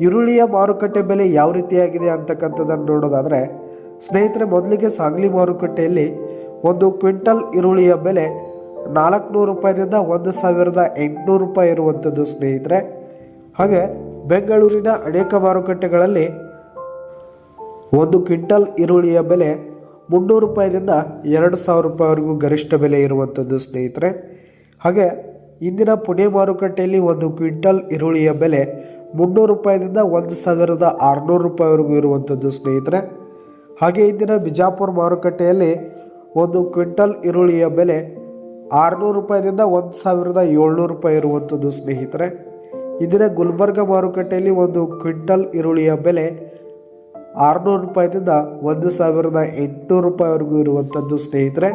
ಈರುಳ್ಳಿಯ ಮಾರುಕಟ್ಟೆ ಬೆಲೆ ಯಾವ ರೀತಿಯಾಗಿದೆ ಅಂತಕ್ಕಂಥದ್ದನ್ನು ನೋಡೋದಾದರೆ, ಸ್ನೇಹಿತರೆ, ಮೊದಲಿಗೆ ಸಾಗ್ಲಿ ಮಾರುಕಟ್ಟೆಯಲ್ಲಿ ಒಂದು ಕ್ವಿಂಟಲ್ ಈರುಳ್ಳಿಯ ಬೆಲೆ ನಾಲ್ಕುನೂರು ರೂಪಾಯಿದಿಂದ ಒಂದು ಸಾವಿರದ ಎಂಟುನೂರು ರೂಪಾಯಿ ಇರುವಂಥದ್ದು ಸ್ನೇಹಿತರೆ. ಹಾಗೆ ಬೆಂಗಳೂರಿನ ಅನೇಕ ಮಾರುಕಟ್ಟೆಗಳಲ್ಲಿ ಒಂದು ಕ್ವಿಂಟಲ್ ಈರುಳ್ಳಿಯ ಬೆಲೆ ಮುನ್ನೂರು ರೂಪಾಯಿದಿಂದ ಎರಡು ಸಾವಿರ ರೂಪಾಯಿವರೆಗೂ ಗರಿಷ್ಠ ಬೆಲೆ ಇರುವಂಥದ್ದು ಸ್ನೇಹಿತರೆ. ಹಾಗೆ ಇಂದಿನ ಪುಣೆ ಮಾರುಕಟ್ಟೆಯಲ್ಲಿ ಒಂದು ಕ್ವಿಂಟಲ್ ಈರುಳ್ಳಿಯ ಬೆಲೆ ಮುನ್ನೂರು ರೂಪಾಯಿದಿಂದ ಒಂದು ಸಾವಿರದ ಆರುನೂರು ರೂಪಾಯಿವರೆಗೂ ಇರುವಂಥದ್ದು ಸ್ನೇಹಿತರೆ. ಹಾಗೆ ಇಂದಿನ ಬಿಜಾಪುರ ಮಾರುಕಟ್ಟೆಯಲ್ಲಿ ಒಂದು ಕ್ವಿಂಟಲ್ ಈರುಳ್ಳಿಯ ಬೆಲೆ ಆರುನೂರು ರೂಪಾಯಿದಿಂದ ಒಂದು ಸಾವಿರದ ಏಳ್ನೂರು ರೂಪಾಯಿ ಇರುವಂಥದ್ದು ಸ್ನೇಹಿತರೆ. ಇಂದಿನ ಗುಲ್ಬರ್ಗ ಮಾರುಕಟ್ಟೆಯಲ್ಲಿ ಒಂದು ಕ್ವಿಂಟಲ್ ಈರುಳ್ಳಿಯ ಬೆಲೆ ಆರುನೂರು ರೂಪಾಯಿದಿಂದ ಒಂದು ಸಾವಿರದ ಎಂಟುನೂರು ರೂಪಾಯಿವರೆಗೂ ಇರುವಂಥದ್ದು ಸ್ನೇಹಿತರೆ.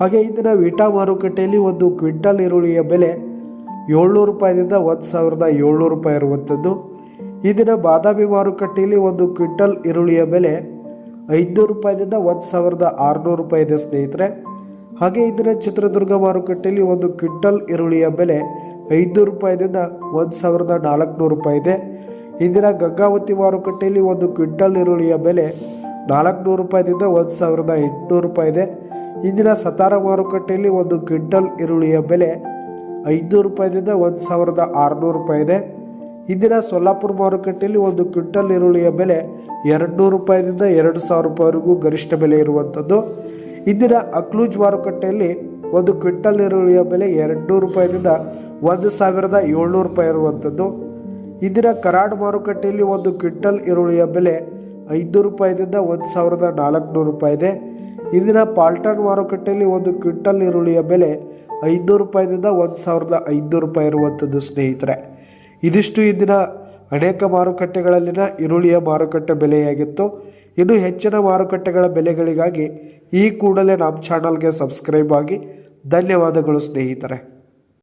ಹಾಗೆ ಇಂದಿನ ವಿಟಾ ಮಾರುಕಟ್ಟೆಯಲ್ಲಿ ಒಂದು ಕ್ವಿಂಟಲ್ ಈರುಳ್ಳಿಯ ಬೆಲೆ ಏಳ್ನೂರು ರೂಪಾಯಿದಿಂದ ಒಂದು ಸಾವಿರದ ಏಳ್ನೂರು ರೂಪಾಯಿ ಇರುವಂಥದ್ದು. ಇಂದಿನ ಬಾದಾಮಿ ಮಾರುಕಟ್ಟೆಯಲ್ಲಿ ಒಂದು ಕ್ವಿಂಟಲ್ ಈರುಳ್ಳಿಯ ಬೆಲೆ ಐದುನೂರು ರೂಪಾಯಿದಿಂದ ಒಂದು ಸಾವಿರದ ಆರುನೂರು ರೂಪಾಯಿ ಇದೆ ಸ್ನೇಹಿತರೆ. ಹಾಗೆ ಇಂದಿನ ಚಿತ್ರದುರ್ಗ ಮಾರುಕಟ್ಟೆಯಲ್ಲಿ ಒಂದು ಕ್ವಿಂಟಲ್ ಈರುಳ್ಳಿಯ ಬೆಲೆ ಐದುನೂರು ರೂಪಾಯಿದಿಂದ ಒಂದು ಸಾವಿರದ ನಾಲ್ಕುನೂರು ರೂಪಾಯಿ ಇದೆ ಇಂದಿನ ಗಂಗಾವತಿ ಮಾರುಕಟ್ಟೆಯಲ್ಲಿ ಒಂದು ಕ್ವಿಂಟಲ್ ಈರುಳ್ಳಿಯ ಬೆಲೆ ನಾಲ್ಕುನೂರು ರೂಪಾಯಿದಿಂದ ಒಂದು ಸಾವಿರದ ಎಂಟುನೂರು ರೂಪಾಯಿ ಇದೆ ಇಂದಿನ ಸತಾರ ಮಾರುಕಟ್ಟೆಯಲ್ಲಿ ಒಂದು ಕ್ವಿಂಟಲ್ ಈರುಳ್ಳಿಯ ಬೆಲೆ ಐದುನೂರು ರೂಪಾಯಿದಿಂದ ಒಂದು ಸಾವಿರದ ಆರುನೂರು ರೂಪಾಯಿ ಇದೆ. ಇಂದಿನ ಸೊಲ್ಲಾಪುರ ಮಾರುಕಟ್ಟೆಯಲ್ಲಿ ಒಂದು ಕ್ವಿಂಟಲ್ ಈರುಳ್ಳಿಯ ಬೆಲೆ ಎರಡು ನೂರು ರೂಪಾಯಿದಿಂದ ಎರಡು ಸಾವಿರ ರೂಪಾಯಿವರೆಗೂ ಗರಿಷ್ಠ ಬೆಲೆ ಇರುವಂಥದ್ದು. ಇಂದಿನ ಅಕ್ಲೂಜ್ ಮಾರುಕಟ್ಟೆಯಲ್ಲಿ ಒಂದು ಕ್ವಿಂಟಲ್ ಈರುಳ್ಳಿಯ ಬೆಲೆ ಎರಡು ನೂರು ರೂಪಾಯಿದಿಂದ ಒಂದು ಸಾವಿರದ ಏಳ್ನೂರು ರೂಪಾಯಿ ಇರುವಂಥದ್ದು. ಇಂದಿನ ಕರಾಡ್ ಮಾರುಕಟ್ಟೆಯಲ್ಲಿ ಒಂದು ಕ್ವಿಂಟಲ್ ಈರುಳ್ಳಿಯ ಬೆಲೆ ಐದುನೂರು ರೂಪಾಯಿದಿಂದ ಒಂದು ಸಾವಿರದ ನಾಲ್ಕುನೂರು ರೂಪಾಯಿ ಇದೆ. ಇಂದಿನ ಪಾಲ್ಟನ್ ಮಾರುಕಟ್ಟೆಯಲ್ಲಿ ಒಂದು ಕ್ವಿಂಟಲ್ ಈರುಳ್ಳಿಯ ಬೆಲೆ ಐದುನೂರು ರೂಪಾಯಿದಿಂದ ಒಂದು ಸಾವಿರದ ಐದುನೂರು ರೂಪಾಯಿ ಇರುವಂಥದ್ದು ಸ್ನೇಹಿತರೆ. ಇದಿಷ್ಟು ಇಂದಿನ ಅನೇಕ ಮಾರುಕಟ್ಟೆಗಳಲ್ಲಿನ ಈರುಳ್ಳಿಯ ಮಾರುಕಟ್ಟೆ ಬೆಲೆಯಾಗಿತ್ತು. ಇನ್ನು ಹೆಚ್ಚಿನ ಮಾರುಕಟ್ಟೆಗಳ ಬೆಲೆಗಳಿಗಾಗಿ ಈ ಕೂಡಲೇ ನಮ್ಮ ಚಾನಲ್ಗೆ ಸಬ್ಸ್ಕ್ರೈಬ್ ಆಗಿ. ಧನ್ಯವಾದಗಳು ಸ್ನೇಹಿತರೆ.